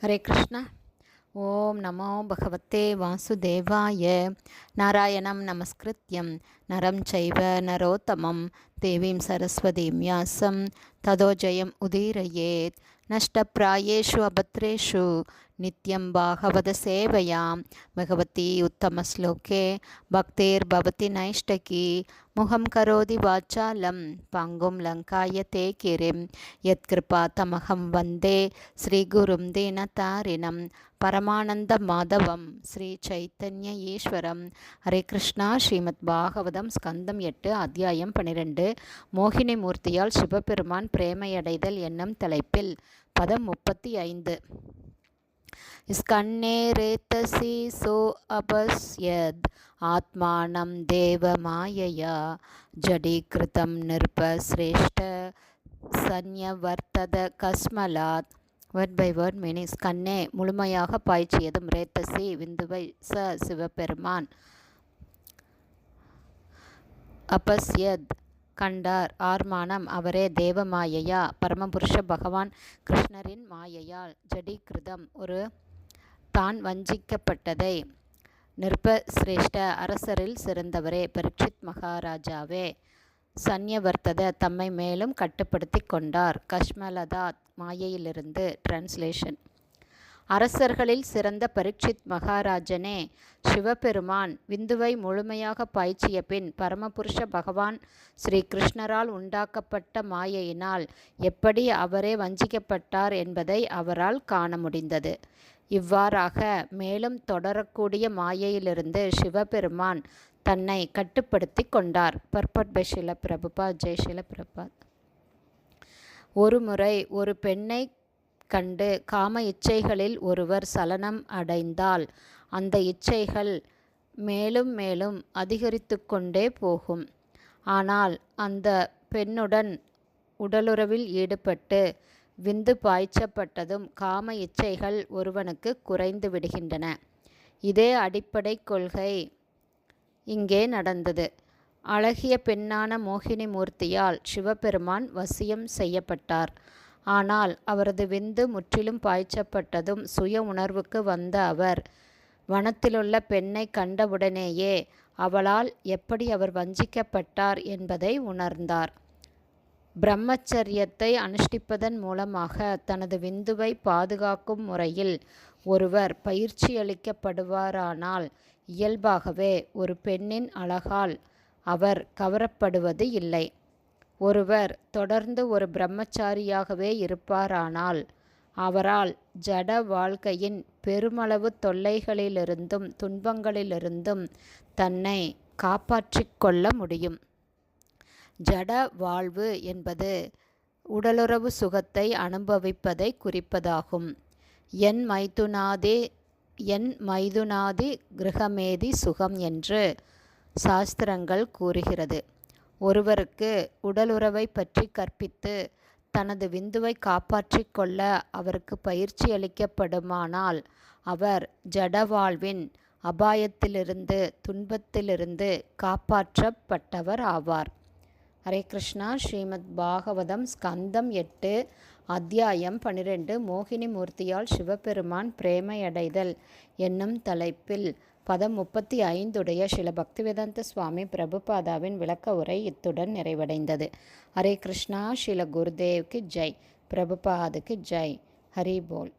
ஹரே கிருஷ்ணா. ஓம் நமோ பகவத்தே வாசுதேவாய. நாராயணம் நமஸ்கிருத்யம். நரம் சைவ நரோத்தமம். தேவீம் சரஸ்வதீம் யாசம். ததோஜயம் உதீரயேத். நஷ்டப்பிராயேஷு அபத்ரேஷு. नित्यं भागवतसेवयां भगवती उत्तमश्लोके भक्तिर्भवति नैष्टकी मुहं करोति वाचालं पङ्गुं लङ्कायते किरिं यत्कृपातमहं वन्दे श्रीगुरुं दीनतारिणं பரமானந்தமாதவம் ஸ்ரீ சைத்தன்ய ஈஸ்வரம் ஹரே கிருஷ்ணா ஸ்ரீமத் பாகவதம் ஸ்கந்தம் எட்டு அத்தியாயம் பனிரெண்டு மோகினி மூர்த்தியால் சிவபெருமான் பிரேமையடைதல் என்னும் தலைப்பில் பதம் முப்பத்தி ஐந்து स्कन्ने रेतसि सोऽपश्यद् आत्मानं देवमायया जडीकृतं नृपश्रेष्ठ சன்யவர்த்தத கஸ்மலாத் வேர்ட் பை வேர்ட் மீனிங்ஸ் கண்ணே முழுமையாக பாய்ச்சியதும் ரேத்தசி விந்துவை ச சிவபெருமான் அபஸ்யத் கண்டார். ஆர்மானம் அவரே தேவ மாயையா பரமபுருஷ பகவான் கிருஷ்ணரின் மாயையால் ஜடீகிருதம். ஒரு தான் வஞ்சிக்கப்பட்டதை நிருபசிரேஷ்ட அரசரில் சிறந்தவரே. பரீட்சித் மகாராஜாவே சன்யவர்த்தத தம்மை மேலும் கட்டுப்படுத்தி கொண்டார். கஷ்மலதாத் மாயையிலிருந்து டிரான்ஸ்லேஷன் அரசர்களில் சிறந்த பரீட்சித் மகாராஜனே சிவபெருமான் விந்துவை முழுமையாக பாய்ச்சிய பின் பரமபுருஷ பகவான் ஸ்ரீ கிருஷ்ணரால் உண்டாக்கப்பட்ட மாயையினால் எப்படி அவரே வஞ்சிக்கப்பட்டார் என்பதை அவரால் காண முடிந்தது. இவ்வாறாக மேலும் தொடரக்கூடிய மாயையிலிருந்து சிவபெருமான் தன்னை கட்டுப்படுத்தி கொண்டார். பர்பட் பை ஷில பிரபுபா ஜெய் ஷில பிரபாத் ஒரு முறை ஒரு பெண்ணை கண்டு காம இச்சைகளில் ஒருவர் சலனம் அடைந்தால் அந்த இச்சைகள் மேலும் மேலும் அதிகரித்து கொண்டே போகும். ஆனால் அந்த பெண்ணுடன் உடலுறவில் ஈடுபட்டு விந்து பாய்ச்சப்பட்டதும் காம இச்சைகள் ஒருவனுக்கு குறைந்து விடுகின்றன. இதே அடிப்படை கொள்கை இங்கே நடந்தது. அழகிய பெண்ணான மோகினி மூர்த்தியால் சிவபெருமான் வசியம் செய்யப்பட்டார். ஆனால் அவரது விந்து முற்றிலும் பாய்ச்சப்பட்டதும் சுய உணர்வுக்கு வந்த அவர் வனத்திலுள்ள பெண்ணை கண்டவுடனேயே அவளால் எப்படி அவர் வஞ்சிக்கப்பட்டார் என்பதை உணர்ந்தார். பிரம்மச்சரியத்தை அனுஷ்டிப்பதன் மூலமாக தனது விந்துவை பாதுகாக்கும் முறையில் ஒருவர் பயிற்சியளிக்கப்படுவாரானால் இயல்பாகவே ஒரு பெண்ணின் அழகால் அவர் கவரப்படுவது இல்லை. ஒருவர் தொடர்ந்து ஒரு பிரம்மச்சாரியாகவே இருப்பாரானால் அவரால் ஜட வாழ்க்கையின் பெருமளவு தொல்லைகளிலிருந்தும் துன்பங்களிலிருந்தும் தன்னை காப்பாற்றிக் கொள்ள முடியும். ஜட வாழ்வு என்பது உடலுறவு சுகத்தை அனுபவிப்பதை குறிப்பதாகும். என் மைதுனாதே என் மைதுனாதி கிரகமேதி சுகம் என்று சாஸ்திரங்கள் கூறுகிறது. ஒருவருக்கு உடலுறவை பற்றி கற்பித்து தனது விந்துவை காப்பாற்றிக் கொள்ள அவருக்கு பயிற்சி அளிக்கப்படுமானால் அவர் ஜடவாழ்வின் அபாயத்திலிருந்து துன்பத்திலிருந்து காப்பாற்றப்பட்டவர் ஆவார். ஹரே கிருஷ்ணா. ஸ்ரீமத் பாகவதம் ஸ்கந்தம் எட்டு அத்தியாயம் பனிரெண்டு. மோகினி மூர்த்தியால் சிவபெருமான் பிரேமையடைதல் என்னும் தலைப்பில் பதம் முப்பத்தி ஐந்துடைய சில பக்திவேதாந்த சுவாமி பிரபுபாதாவின் விளக்க உரை இத்துடன் நிறைவடைந்தது. ஹரே கிருஷ்ணா ஸ்ரீல குருதேவ்க்கு ஜெய். பிரபுபாதுக்கு ஜெய். ஹரி போல்.